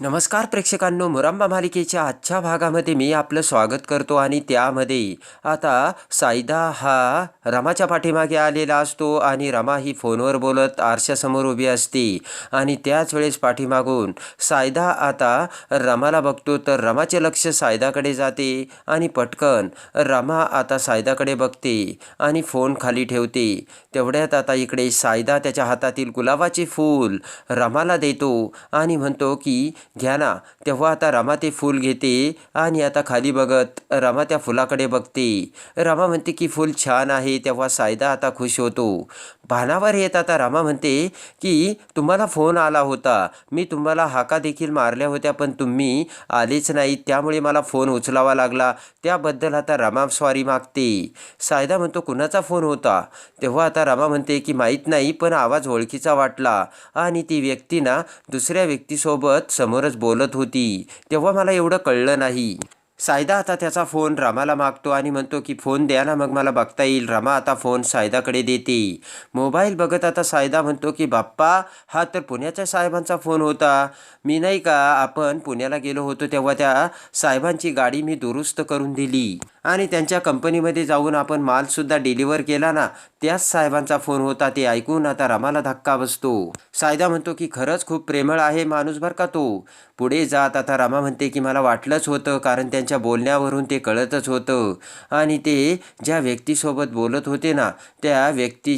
नमस्कार प्रेक्षकांनो मुरांबा मालिकेच्या आजच्या भागामध्ये मी आपलं स्वागत करतो आणि त्यामध्ये आता सायदा हा रमाच्या पाठीमागे आलेला असतो आणि रमा ही फोनवर बोलत आरशासमोर उभी असते. आणि त्याच वेळेस पाठीमागून सायदा आता रमाला बघतो तर रमाचे लक्ष सायदाकडे जाते आणि पटकन रमा आता सायदाकडे बघते आणि फोन खाली ठेवते. तेवढ्यात आता इकडे सायदा त्याच्या हातातील गुलाबाचे फूल रमाला देतो आणि म्हणतो की घ्या ना. तेव्हा आता रमा ते फूल घेते आणि आता खाली बघत रमा त्या फुलाकडे बघते. रमा म्हणते की फूल छान आहे. तेव्हा सायदा आता खुश होतो. भानावर येत आता रामा म्हणते की तुम्हाला फोन आला होता. मी तुम्हाला हाका देखील मारल्या होत्या पण तुम्ही आलेच नाही. त्यामुळे मला फोन उचलावा लागला. त्याबद्दल आता रामा स्वारी मागते. सायदा म्हणतो कुणाचा फोन होता? तेव्हा आता रामा म्हणते की माहीत नाही पण आवाज ओळखीचा वाटला. आणि ती व्यक्ती ना दुसऱ्या व्यक्तीसोबत समोरच बोलत होती. तेव्हा मला एवढं कळलं नाही. सायदा आता त्याचा फोन रामाला मागतो आणि म्हणतो की फोन द्या ना मग मला बघता येईल. रमा आता फोन सायदाकडे देते. मोबाईल बघत आता सायदा म्हणतो की बाप्पा हा तर पुण्याच्या साहेबांचा फोन होता. मी नाही का आपण पुण्याला गेलो होतो तेव्हा त्या साहेबांची गाडी मी दुरुस्त करून दिली. आणि त्यांच्या कंपनीमध्ये जाऊन आपण मालसुद्धा डिलिव्हर केला ना त्याच साहेबांचा फोन होता. ते ऐकून आता रमाला धक्का बसतो. सायदा म्हणतो की खरंच खूप प्रेमळ आहे माणूस बरं का तो. पुढे जात आता रमा म्हणते की मला वाटलंच होतं कारण त्यांच्या बोलण्यावरून ते कळतच होतं. आणि ते ज्या व्यक्तीसोबत बोलत होते ना त्या व्यक्ती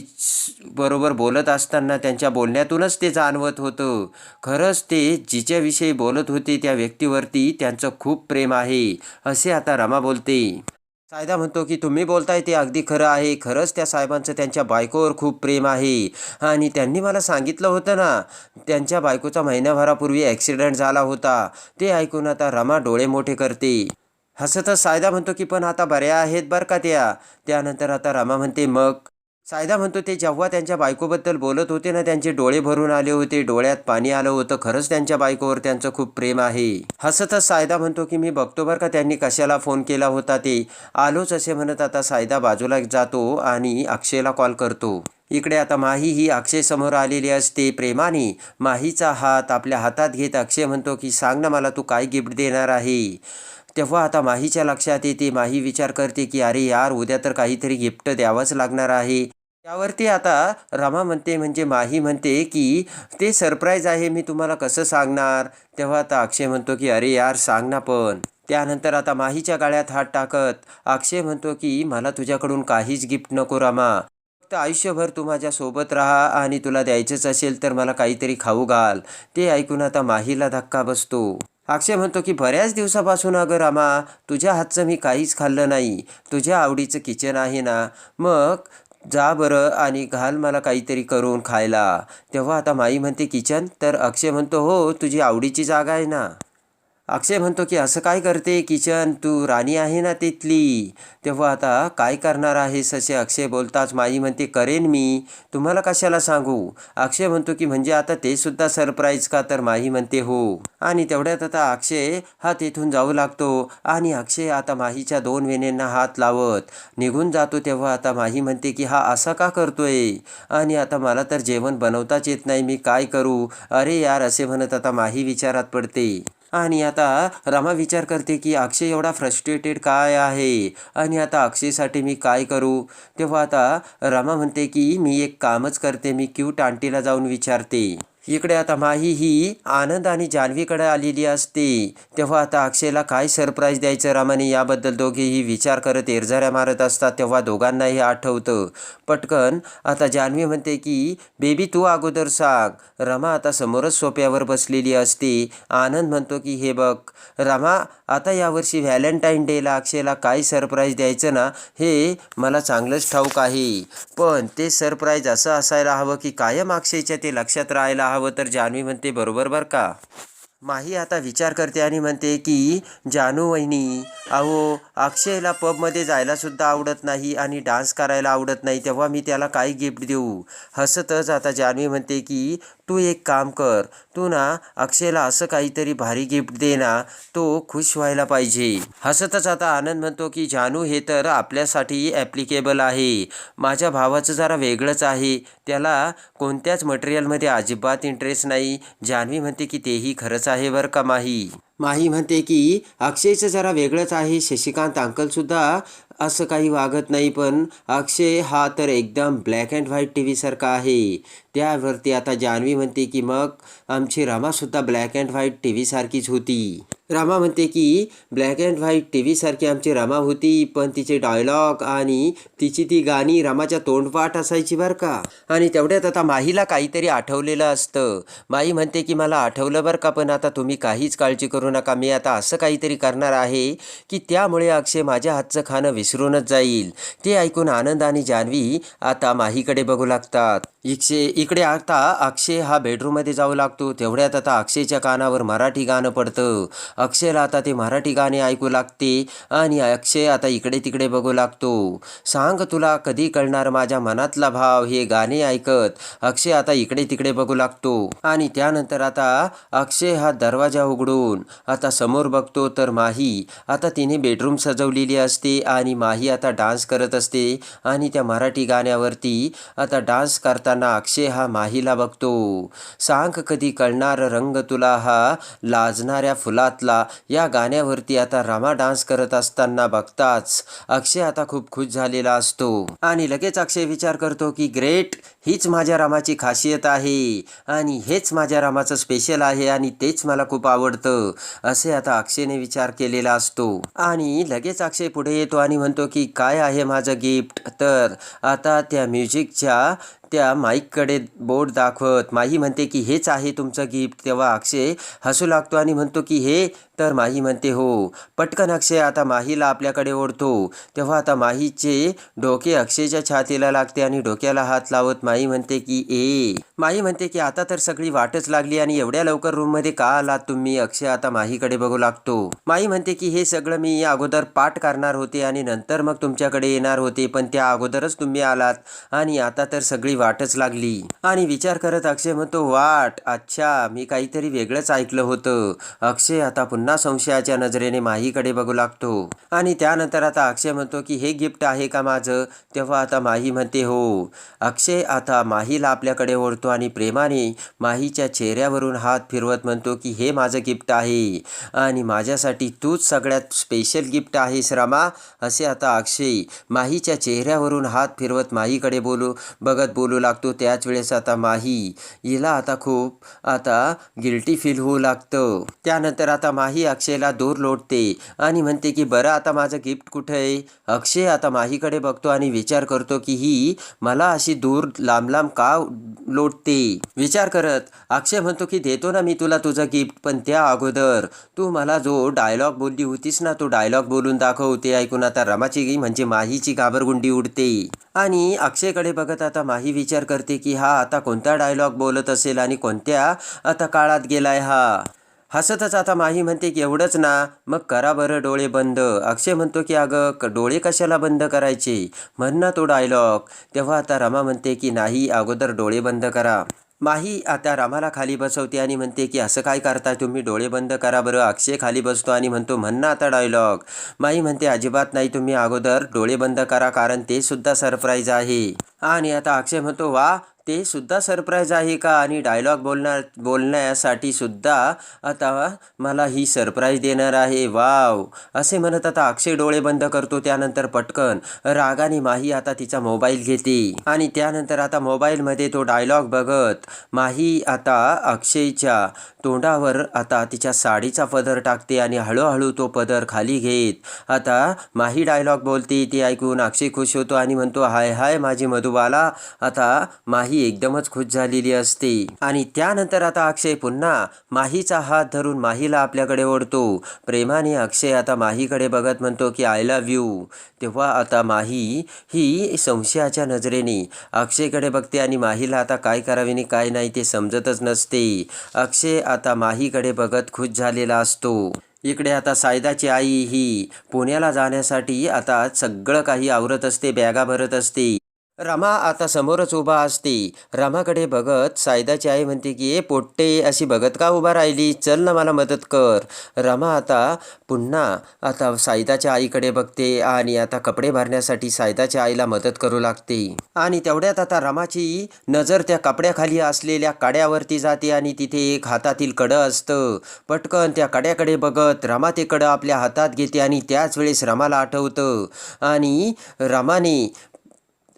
बरोबर बोलत असताना त्यांच्या बोलण्यातूनच ते जाणवत होतं. खरंच ते जिच्याविषयी बोलत होते त्या व्यक्तीवरती त्यांचं खूप प्रेम आहे असे आता रमा बोलते. सायदा म्हणतो की तुम्ही बोलताय ते अगदी खरं आहे. खरंच त्या साहेबांचं त्यांच्या बायकोवर खूप प्रेम आहे. आणि त्यांनी मला सांगितलं होतं ना त्यांच्या बायकोचा महिन्याभरापूर्वी ॲक्सिडेंट झाला होता. ते ऐकून आता रमा डोळे मोठे करते. हसतच सायदा म्हणतो की पण आता बऱ्या आहेत बरं का त्या? त्यानंतर आता रमा म्हणते मग सायदा म्हणतो ते जेव्हा त्यांच्या बायकोबद्दल बोलत होते ना त्यांचे डोळे भरून आले होते डोळ्यात पाणी आलं होतं. खरंच त्यांच्या बायकोवर त्यांचं खूप प्रेम आहे. हसतच सायदा म्हणतो की मी बघतो बरं का त्यांनी कशाला फोन केला होता ते. आलोच असे म्हणत आता सायदा बाजूला जातो आणि अक्षयला कॉल करतो. इकडे आता माही ही अक्षय समोर आलेली असते प्रेमाने. माहीचा हात आपल्या हातात घेत अक्षय म्हणतो की सांग ना मला तू काय गिफ्ट देणार आहे? तेव्हा आता माहीच्या लक्षात येते. माही विचार करते की अरे यार उद्या तर काहीतरी गिफ्ट द्यावंच लागणार आहे. त्यावरती आता रमा म्हणते म्हणजे माही म्हणते की ते सरप्राईज आहे मी तुम्हाला कसं सांगणार? तेव्हा आता अक्षय म्हणतो की अरे यार सांग ना पण. त्यानंतर आता माहीच्या गाळ्यात हात टाकत अक्षय म्हणतो की मला तुझ्याकडून काहीच गिफ्ट नको रमा. फक्त आयुष्यभर तू माझ्या सोबत राहा आणि तुला द्यायचंच असेल तर मला काहीतरी खाऊ घाल. ते ऐकून आता माहीला धक्का बसतो. अक्षय म्हणतो की बऱ्याच दिवसापासून अगं रामा तुझ्या हातचं मी काहीच खाल्लं नाही. तुझ्या आवडीचं किचन आहे ना. मग जा बरं आणि घाल मला काहीतरी करून खायला. तेव्हा आता माई म्हणते किचन? तर अक्षय म्हणतो हो तुझी आवडीची जागा आहे ना. अक्षय म्हणतो की असं काय करते किचन? तू राणी आहे ना तिथली? तेव्हा आता काय करणार आहेस? असे अक्षय बोलताच माई म्हणते करेन मी. तुम्हाला कशाला सांगू? अक्षय म्हणतो की म्हणजे आता ते सुद्धा सरप्राईज का? तर माही म्हणते हो. आणि तेवढ्यात आता अक्षय हा तिथून जाऊ लागतो आणि अक्षय आता माहीच्या दोन वेण्यांना हात लावत निघून जातो. तेव्हा आता माही म्हणते की हा असा का करतोय? आणि आता मला तर जेवण बनवताच येत नाही. मी काय करू? अरे यार असे म्हणत आता माही विचारात पडते. आणि आता रमा विचार करते की अक्षय एवढा फ्रस्ट्रेटेड काय आहे? आणि आता अक्षयसाठी मी काय करू? तेव्हा आता रमा म्हणते की मी एक कामच करते मी क्यूट आंटीला जाऊन विचारते. इकडे आता माही ही आनंद आणि जान्हवीकडे आलेली असते. तेव्हा आता अक्षयला काय सरप्राईज द्यायचं रामाने याबद्दल दोघेही विचार करत एरझाऱ्या मारत असतात तेव्हा दोघांनाही आठवतं. पटकन आता जान्हवी म्हणते की बेबी तू अगोदर सांग. रमा आता समोरच सोप्यावर बसलेली असते. आनंद म्हणतो की हे बघ रमा आता यावर्षी व्हॅलेंटाईन डेला अक्षयला काय सरप्राईज द्यायचं ना हे मला चांगलंच ठाऊक आहे. पण ते सरप्राईज असं असायला हवं की कायम अक्षयच्या ते लक्षात राहायला हवं तर जान्हवी म्हणते बरोबर बरं का? माही आता विचार करते आणि म्हणते की जानू वहिनी अहो अक्षयला पबमध्ये जायलासुद्धा आवडत नाही आणि डान्स करायला आवडत नाही तेव्हा मी त्याला काय गिफ्ट देऊ. हसतच आता जान्हवी म्हणते की तू एक काम कर. तू ना अक्षयला असं काहीतरी भारी गिफ्ट दे ना तो खुश व्हायला पाहिजे. हसतच आता आनंद म्हणतो की जानू हे तर आपल्यासाठी ॲप्लिकेबल आहे. माझ्या भावाचं जरा वेगळंच आहे. त्याला कोणत्याच मटेरियलमध्ये अजिबात इंटरेस्ट नाही. जान्हवी म्हणते की तेही खरंच आहे बरं का माही? माही म्हणते की अक्षयचं जरा वेगळंच आहे. शशिकांत अंकलसुद्धा असं काही वागत नाही पण अक्षय हा तर एकदम ब्लॅक अँड व्हाईट टी व्हीसारखा आहे. त्यावरती आता जान्हवी म्हणते की मग आमची रमासुद्धा ब्लॅक अँड व्हाईट टी व्हीसारखीच होती. रमा म्हणते की ब्लॅक अँड व्हाईट टी व्हीसारखी आमची रमा होती पण तिचे डायलॉग आणि तिची ती गाणी रमाच्या तोंडपाठ असायची बरं का. आणि तेवढ्यात आता माहीला काहीतरी आठवलेलं असतं. माई म्हणते की मला आठवलं बरं का पण आता तुम्ही काहीच काळजी करू नका. मी आता असं काहीतरी करणार आहे की त्यामुळे अक्षय माझ्या हातचं खाणं विसरूनच जाईल. ते ऐकून आनंद आणि जान्हवी आता माहीकडे बघू लागतात. इक्षे इकडे आता अक्षय हा बेडरूममध्ये जाऊ लागतो. तेवढ्यात आता अक्षयच्या कानावर मराठी गाणं पडतं. अक्षयला आता ते मराठी गाणे ऐकू लागते आणि अक्षय आता इकडे तिकडे बघू लागतो. सांग तुला कधी कळणार माझ्या मनातला भाव हे गाणे ऐकत? अक्षय आता इकडे तिकडे बघू लागतो. आणि त्यानंतर आता अक्षय हा दरवाजा उघडून आता समोर बघतो तर माही आता तिने बेडरूम सजवलेली असते आणि माही आता डान्स करत असते आणि त्या मराठी गाण्यावरती आता डान्स करताना अक्षय हा माहीला बघतो. सांग कधी कळणार रंग तुला हा लाजणाऱ्या फुलातला. या गाण्यावरती आता रमा डान्स करत असताना बघताच अक्षय आता खूप खुश झालेला असतो. आणि लगेच अक्षय विचार करतो की ग्रेट हीच माझ्या रामाची खासियत आहे. आणि हेच माझ्या रामाचं स्पेशल आहे आणि तेच मला खूप आवडतं. असे आता अक्षयने विचार केलेला असतो. आणि लगेच अक्षय पुढे येतो आणि म्हणतो की काय आहे माझं गिफ्ट तर आता त्या म्युझिकच्या त्या माईककडे बोट दाखवत माही म्हणते की हेच आहे तुमचं गिफ्ट. तेव्हा अक्षय हसू लागतो आणि म्हणतो की हे तर माही म्हणते हो पटकन अक्षय आता माहीला आपल्याकडे ओढतो. तेव्हा आता माहीचे डोके अक्षयच्या छातीला लागते आणि डोक्याला हात लावत माही म्हणते की ए माही म्हणते की आता तर सगळी वाटच लागली आणि एवढ्या लवकर रूममध्ये का आलात तुम्ही? अक्षय आता माहीकडे बघू लागतो. माही म्हणते की हे सगळं मी अगोदर पाठ करणार होते आणि नंतर मग तुमच्याकडे येणार होते पण त्या अगोदरच तुम्ही आलात आणि आता तर सगळी वाटच लागली. आणि विचार करत अक्षय म्हणतो वाट अच्छा मी काहीतरी वेगळंच ऐकलं होतं. अक्षय आता पुन्हा संशयाच्या नजरेने माहीकडे बघू लागतो. आणि त्यानंतर आता अक्षय म्हणतो की हे गिफ्ट आहे का माझं? तेव्हा आता माही म्हणते हो. अक्षय आता माहीला आपल्याकडे ओढतो आणि प्रेमाने माहीच्या चेहऱ्यावरून हात फिरवत म्हणतो की हे माझं गिफ्ट आहे. आणि माझ्यासाठी तूच सगळ्यात स्पेशल गिफ्ट आहेस रमा. असे आता अक्षय माहीच्या चेहऱ्यावरून हात फिरवत माहीकडे बोलू बघत बोलू लागतो. त्याच वेळेस आता माही हिला आता खूप आता गिल्टी फील होऊ लागतं. त्यानंतर आता माही अक्षयला दूर लोटते आणि म्हणते की बरं आता माझं गिफ्ट कुठं आहे? अक्षय आता माहीकडे बघतो आणि विचार करतो की ही मला अशी दूर लांब लांब का लोटते? विचार करत अक्षय म्हणतो की देतो ना मी तुला तुझं गिफ्ट पण त्या अगोदर तू मला जो डायलॉग बोलली होतीस ना तो डायलॉग बोलून दाखव. ते ऐकून आता रमाची म्हणजे माहीची घाबरगुंडी उडते. आणि अक्षयकडे बघत आता माही विचार करते की हा आता कोणता डायलॉग बोलत असेल आणि कोणत्या आता काळात गेलाय हा? हसतच आता माही म्हणते की एवढंच ना. मग करा बरं डोळे बंद. अक्षय म्हणतो की अगं क- डोळे कशाला बंद करायचे? म्हण ना तो डायलॉग. तेव्हा आता रमा म्हणते की नाही अगोदर डोळे बंद करा. माही आता रामाला खाली बसवते आणि म्हणते की असं काय करताय तुम्ही? डोळे बंद करा बरं. अक्षय खाली बसतो आणि म्हणतो म्हण ना आता डायलॉग. माही म्हणते अजिबात नाही तुम्ही अगोदर डोळे बंद करा कारण ते सुद्धा सरप्राईज आहे. आणि आता अक्षय म्हणतो वा ते सुद्धा सरप्राईज आहे का? आणि डायलॉग बोलणार बोलण्यासाठी सुद्धा आता मला ही सरप्राईज देणार आहे. वाव असे म्हणत आता अक्षय डोळे बंद करतो त्यानंतर पटकन. रागाने माही आता तिचा मोबाईल घेते. आणि त्यानंतर आता मोबाईलमध्ये तो डायलॉग बघत माही आता अक्षयच्या तोंडावर आता तिच्या साडीचा पदर टाकते आणि हळूहळू तो पदर खाली घेत. आता माही डायलॉग बोलते ती ऐकून अक्षय खुश होतो आणि म्हणतो हाय हाय माझी मधुबाला आता माही एकदमच खुश झालेली असते. आणि त्यानंतर आता अक्षय पुन्हा माहीचा हात धरून माहीला आपल्याकडे ओढतो. प्रेमाने अक्षय आता माहीकडे बघत म्हणतो की आय लव्ह यू तेव्हा आता माही ही संशयाच्या नजरेने अक्षयकडे बघते आणि माहीला आता काय करावे आणि काय नाही ते समजतच नसते. अक्षय आता माहीकडे बघत खुश झालेला असतो. इकडे आता सायदाची आई ही पुण्याला जाण्यासाठी आता सगळं काही आवरत असते बॅगा भरत असते. रमा आता समोरच उभा असते. रमाकडे बघत सायदाची आई म्हणते की ए पोट्टे अशी बघत का उभा राहिली? चल ना मला मदत कर. रमा आता पुन्हा आता सायदाच्या आईकडे बघते आणि आता कपडे भरण्यासाठी सायदाच्या आईला मदत करू लागते. आणि तेवढ्यात आता रमाची नजर त्या कपड्याखाली असलेल्या कड्यावरती जाते आणि तिथे एक हातातील कडं असतं. पटकन त्या कड्याकडे बघत रमा ते कडं आपल्या हातात घेते आणि त्याच वेळेस रमाला आठवतं. आणि रमाने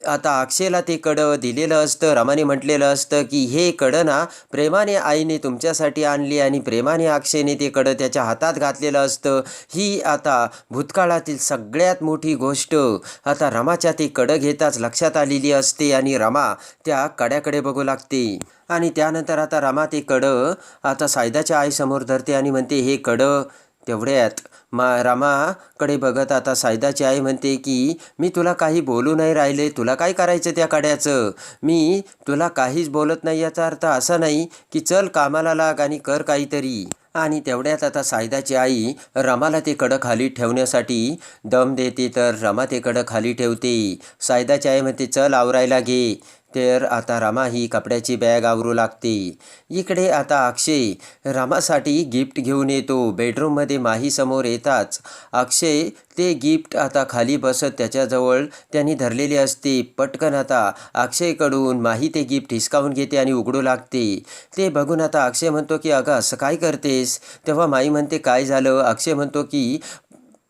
आता अक्षयला ते कडं दिलेलं असतं रमाने म्हटलेलं असतं की हे कडं ना प्रेमाने आईने तुमच्यासाठी आणली आणि प्रेमाने अक्षयने ते कडं त्याच्या हातात घातलेलं असतं. ही आता भूतकाळातील सगळ्यात मोठी गोष्ट. आता रमाच्या ते कडं घेताच लक्षात आलेली असते आणि रमा त्या कड्याकडे बघू लागते. आणि त्यानंतर आता रमा ते कडं आता सायदाच्या आईसमोर धरते आणि म्हणते हे कडं तेवढ्यात मा रामाकडे बघत आता सायदाची आई म्हणते की मी तुला काही बोलू नाही राहिले. तुला काय करायचं त्या कड्याचं? मी तुला काहीच बोलत नाही याचा अर्थ असा नाही की चल कामाला लाग आणि कर काहीतरी. आणि तेवढ्यात आता सायदाची आई रमाला ते कडं खाली ठेवण्यासाठी दम देते तर रमा ते कडं खाली ठेवते. सायदाची आई म्हणते चल आवरायला घे. तर आता रामा ही कपड्याची बॅग आवरू लागते. इकडे आता अक्षय. रामासाठी गिफ्ट घेऊन येतो. बेडरूममध्ये माही समोर येताच. अक्षय ते गिफ्ट आता खाली बसत त्याच्याजवळ. त्यांनी धरलेले असते. पटकन आता अक्षयकडून माही ते गिफ्ट हिसकावून घेते आणि उघडू लागते. ते बघून आता अक्षय म्हणतो की अगं असं काय करतेस? तेव्हा माई म्हणते काय झालं? अक्षय म्हणतो की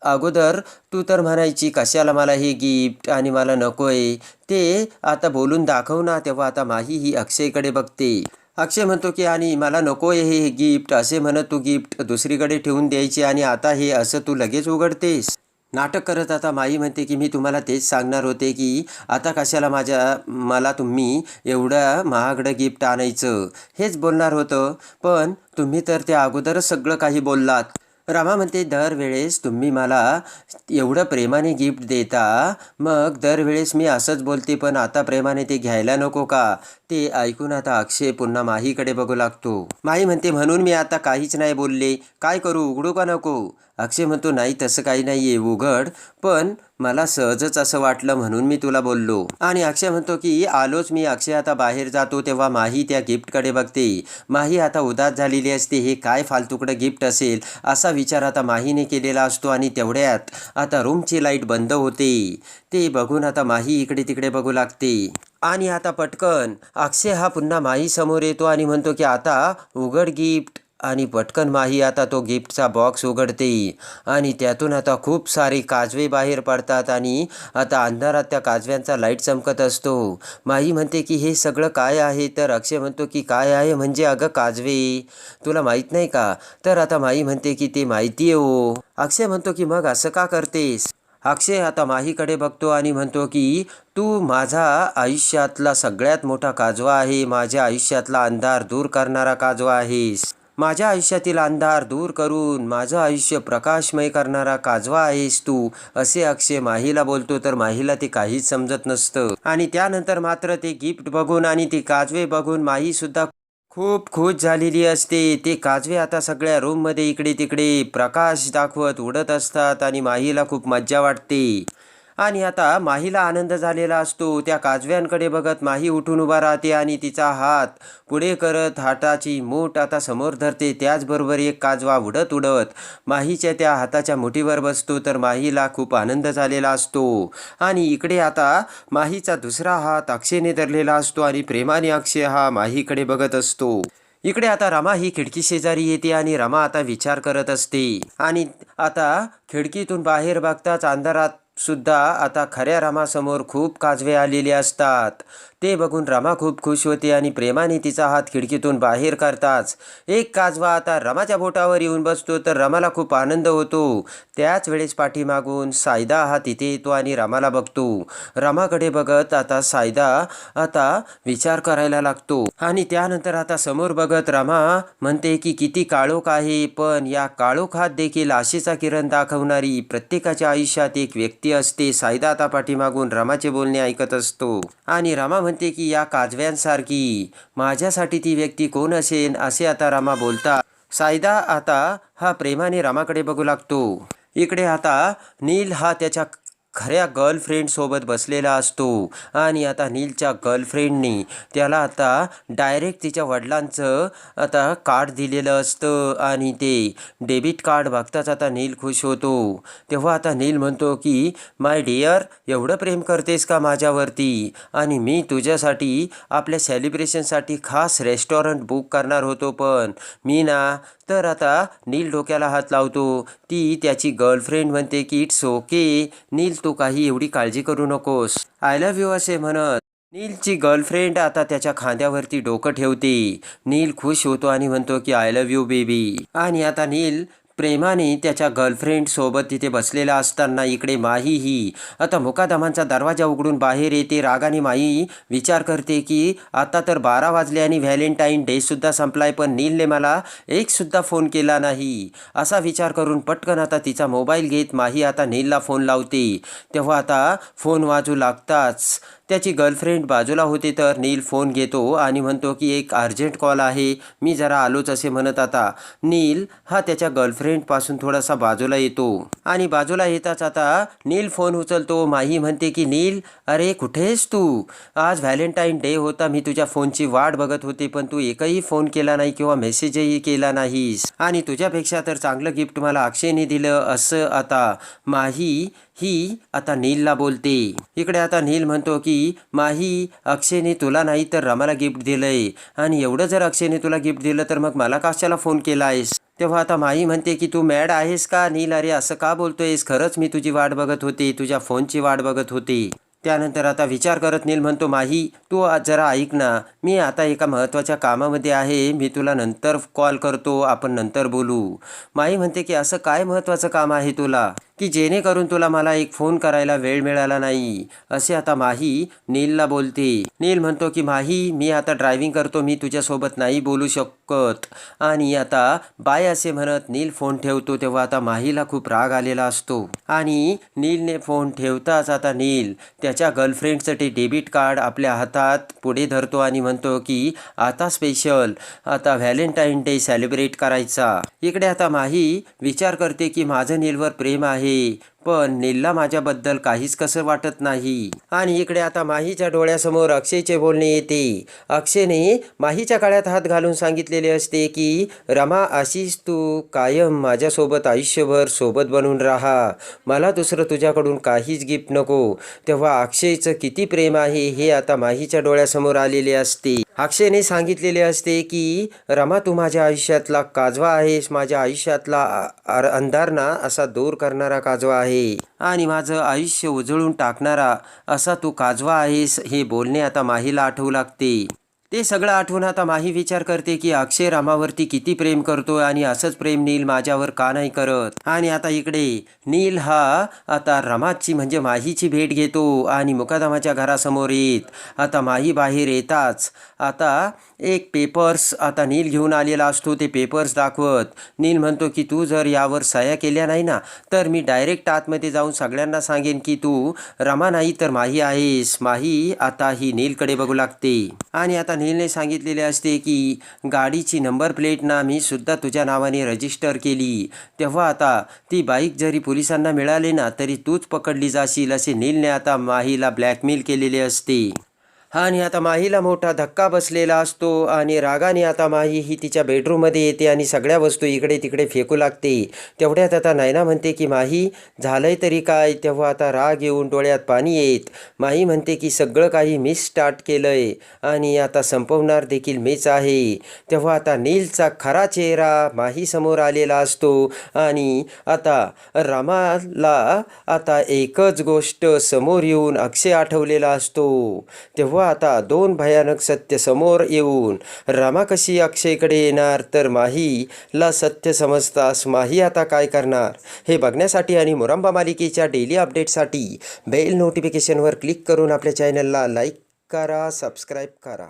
अगोदर तू तर म्हणायची कशाला मला हे गिफ्ट आणि मला नको आहे ते आता बोलून दाखव ना तेव्हा आता माही ही अक्षयकडे बघते. अक्षय म्हणतो की आणि मला नको आहे हे गिफ्ट असे म्हणत तू गिफ्ट दुसरीकडे ठेवून द्यायची आणि आता हे असं तू लगेच उघडतेस. नाटक करत आता माई म्हणते की मी तुम्हाला तेच सांगणार होते की आता कशाला माझ्या मला तुम्ही एवढं महागडं गिफ्ट आणायचं? हेच बोलणार होतं. पण तुम्ही तर त्या अगोदरच सगळं काही बोललात. रामा म्हणते दरवेळेस तुम्ही मला एवढं प्रेमाने गिफ्ट देता मग दरवेळेस मी असंच बोलते पण आता प्रेमाने ते घ्यायला नको का? ते ऐकून आता अक्षय पुन्हा माहीकडे बघू लागतो. माही म्हणते म्हणून मी आता काहीच नाही बोलले. काय करू? उघडू का नको? अक्षय म्हणतो नाही तसं काही नाही आहे उघड. पण मला सहजच असं वाटलं म्हणून मी तुला बोललो. आणि अक्षय म्हणतो की आलोच मी. अक्षय आता बाहेर जातो तेव्हा माही त्या गिफ्टकडे बघते. माही आता उदास झालेली असते. हे काय फालतूकडं गिफ्ट असेल? असा विचार आता माहीने केलेला असतो आणि तेवढ्यात आता रूमची लाइट बंद होते. ते बघून आता माही इकडे तिकडे बघू लागते. आणि आता पटकन. अक्षय हा पुन्हा माहीसमोर येतो आणि म्हणतो की आता उघड गिफ्ट. आणि पटकन माही आता तो गिफ्टचा बॉक्स उघडते. आणि त्यातून आता खूप सारे काजवे बाहेर पडतात आणि आता अंधारात त्या काजव्यांचा लाइट चमकत असतो. माही म्हणते की हे सगळं काय आहे? तर अक्षय म्हणतो की काय आहे म्हणजे अगं काजवे तुला माहीत नाही का? तर आता माही म्हणते की ते माहिती आहे ओ. अक्षय म्हणतो की मग असं का करतेस? अक्षय आता माहीकडे बघतो आणि म्हणतो की तू माझा आयुष्यातला सगळ्यात मोठा काजवा आहे. माझ्या आयुष्यातला अंधार दूर करणारा काजवा आहेस. माझ्या आयुष्यातील अंधार दूर करून माझं आयुष्य प्रकाशमय करणारा काजवा आहेस तू. असे अक्षय माहीला बोलतो. तर माहीला ते काहीच समजत नसतं. आणि त्यानंतर मात्र ते गिफ्ट बघून आणि ते काजवे बघून माही सुद्धा खूप खुश झालेली असते. ते काजवे आता सगळ्या रूममध्ये इकडे तिकडे प्रकाश दाखवत उडत असतात आणि माहीला खूप मज्जा वाटते. आणि आता माहीला आनंद झालेला असतो. त्या काजव्यांकडे बघत माही उठून उभा राहते आणि तिचा हात पुढे करत हाताची मूठ आता समोर धरते. त्याचबरोबर एक काजवा उडत उडत माहीच्या त्या हाताच्या मुठीवर बसतो. तर माहीला खूप आनंद झालेला असतो. आणि इकडे आता माहीचा दुसरा हात अक्षयने धरलेला असतो आणि प्रेमाने अक्षय हा माहीकडे बघत असतो. इकडे आता रमा ही खिडकी शेजारी येते आणि रमा आता विचार करत असते. आणि आता खिडकीतून बाहेर बघताच अंधारात सुद्धा आता खऱ्या रामासमोर खूप काजवे आलेले असतात. ते बघून रमा खूप खुश होते आणि प्रेमाने तिचा हात खिडकीतून बाहेर करताच एक काजवा आता रमाच्या बोटावर येऊन बसतो तर रमाला खूप आनंद होतो. त्याच वेळेस पाठीमागून सायदा हा तिथे येतो आणि रमाला बघतो. रमाकडे बघत आता सायदा आता विचार करायला लागतो आणि त्यानंतर आता समोर बघत रमा म्हणते की किती काळोख आहे पण या काळोखात देखील आशेचा किरण दाखवणारी प्रत्येकाच्या आयुष्यात एक व्यक्ती असते सायदा आता पाठीमागून रमाचे बोलणे ऐकत असतो. आणि रमा म्हणते की या काजव्यांसारखी. माझ्यासाठी ती व्यक्ती कोण असेल असे आता रमा बोलता सायदा आता हा प्रेमाने रामाकडे बघू लागतो. इकडे आता नील हा त्याच्या खऱ्या गर्लफ्रेंडसोबत बसलेला असतो. आणि आता नीलच्या गर्लफ्रेंडनी त्याला आता डायरेक्ट तिच्या वडिलांचं आता कार्ड दिलेलं असतं. आणि ते डेबिट कार्ड बघताच आता नील खुश होतो. तेव्हा आता नील म्हणतो की माय डिअर एवढं प्रेम करतेस का माझ्यावरती? आणि मी तुझ्यासाठी आपल्या सेलिब्रेशनसाठी खास रेस्टॉरंट बुक करणार होतो पण. मी ना तर आता नील डोक्याला हात लावतो. ती त्याची गर्लफ्रेंड म्हणते की इट्स ओके नील तू काही एवढी काळजी करू नकोस. आय लव्ह यू असे म्हणत. नीलची गर्लफ्रेंड आता त्याच्या खांद्यावरती डोकं ठेवते. नील खुश होतो आणि म्हणतो की आय लव्ह यू बेबी आणि आता नील प्रेमाने त्याच्या गर्लफ्रेंडसोबत तिथे बसलेला असताना इकडे माही ही. आता मुकादमांचा दरवाजा उघडून बाहेर येते रागाने माही विचार करते की आता तर बारा वाजले आणि व्हॅलेंटाईन डेसुद्धा संपलाय पण नीलने मला एकसुद्धा फोन केला नाही. असा विचार करून पटकन आता तिचा मोबाईल घेत माही आता नीलला फोन लावते. तेव्हा आता फोन वाजू लागताच. त्याची गर्लफ्रेंड बाजूला होते तर नील फोन घेतो आणि म्हणतो की एक अर्जंट कॉल आहे. मी जरा आलोच असे म्हणत आता. नील हा त्याच्या गर्लफ्रेंडपासून थोडासा बाजूला येतो. आणि बाजूला येताच आता नील फोन उचलतो. माही म्हणते की नील अरे कुठेस तू? आज व्हॅलेंटाईन डे होता. मी तुझ्या फोनची वाट बघत होते पण तू एकही फोन केला नाही किंवा मेसेजही केला नाहीस. आणि तुझ्यापेक्षा तर चांगलं गिफ्ट मला अक्षयने दिलं असं आता. माही ही आता नीलला बोलते. इकडे आता नील म्हणतो की माही अक्षयने तुला नाही तर रमाला गिफ्ट दिलंय. आणि एवढं जर अक्षयने तुला गिफ्ट दिलं तर मग मला कशाला फोन केला आहेस तेव्हा आता माही म्हणते की तू मॅड आहेस का? नील अरे असं का बोलतोयस? खरंच मी तुझी वाट बघत होते तुझ्या फोनची वाट बघत होते. त्यानंतर आता विचार करत नील म्हणतो माही तू आज जरा ऐक ना. मी आता एका महत्त्वाच्या कामामध्ये आहे. मी तुला नंतर कॉल करतो. आपण नंतर बोलू. माही म्हणते की असं काय महत्त्वाचं काम आहे तुला? की जेणेकरून तुला मला एक फोन करायला वेळ मिळाला नाही. असे आता माही नीलला बोलते. नील म्हणतो की माही मी आता ड्रायव्हिंग करतो. मी तुझ्यासोबत नाही बोलू शकत. आणि आता बाय असे म्हणत नील फोन ठेवतो. तेव्हा आता माहीला खूप राग आलेला असतो. आणि नीलने फोन ठेवताच आता नील त्याच्या गर्लफ्रेंडसाठी डेबिट कार्ड आपल्या हातात पुढे धरतो आणि म्हणतो की आता स्पेशल आता व्हॅलेंटाईन डे सेलिब्रेट करायचा. इकडे आता माही विचार करते की माझं नीलवर प्रेम आहे पण नीलला माझ्याबद्दल काहीच कसं वाटत नाही. आणि इकडे आता माहीच्या डोळ्यासमोर अक्षयचे बोलणे येते. अक्षयने माहीच्या काळ्यात हात घालून सांगितलेले असते की रमा अशीच तू कायम माझ्यासोबत आयुष्यभर सोबत बनून राहा. मला दुसरं तुझ्याकडून काहीच गिफ्ट नको. तेव्हा अक्षयचं किती प्रेम आहे हे आता माहीच्या डोळ्यासमोर आलेले असते. अक्षयने सांगितलेले असते की रमा तू माझ्या आयुष्यातला काजवा आहेस. माझ्या आयुष्यातला आ- अंधारणा असा दूर करणारा काजवा आहे. आणि माझं आयुष्य उजळून टाकणारा असा तू काजवा आहेस हे बोलणे आता माहीला आठवू लागते. ते सगळं आठवून आता माही विचार करते की अक्षय रामावरती किती प्रेम करतो आणि असंच प्रेम नील माझ्यावर का नाही करत? आणि आता इकडे नील हा आता रमाची म्हणजे माहीची भेट घेतो आणि मुकादमाच्या घरासमोर येत. आता माही बाहेर येताच आता एक पेपर्स आता नील घेऊन आलेला असतो ते पेपर्स दाखवत. नील म्हणतो की तू जर यावर सह्या केल्या नाही ना तर मी डायरेक्ट आतमध्ये जाऊन सगळ्यांना सांगेन की तू रमा नाही तर माही आहेस. माही आता ही नीलकडे बघू लागते. आणि आता नीलने सांगितलेले असते की गाडीची नंबर प्लेट ना मी सुद्धा तुझ्या नावाने रजिस्टर केली. तेव्हा आता ती बाईक जरी पोलिसांना मिळाली ना तरी तूच पकडली जाशील असे नीलने आता माहीला ब्लॅकमेल केलेले असते. आणि आता माहीला मोठा धक्का बसलेला असतो आणि रागाने आता माही ही तिच्या बेडरूममध्ये येते आणि सगळ्या वस्तू इकडे तिकडे फेकू लागते. तेवढ्यात आता नायना म्हणते की माही झालंय तरी काय? तेव्हा आता राग येऊन डोळ्यात पाणी येत. माही म्हणते की सगळं काही मीच स्टार्ट केलंय आणि आता संपवणार देखील मीच आहे. तेव्हा आता नीलचा खरा चेहरा माही समोर आलेला असतो आणि आता रामाला आता एकच गोष्ट समोर येऊन अक्षय आठवलेला असतो. तेव्हा तेव्हा आता दोन भयानक सत्य समोर येऊन रमा कशी अक्षयकडे येणार? तर माहीला सत्य समजतास माही आता काय करणार? हे बघण्यासाठी आणि मुरंबा मालिकेच्या डेली अपडेटसाठी बेल नोटिफिकेशनवर क्लिक करून आपल्या चॅनलला लाईक करा सबस्क्राईब करा.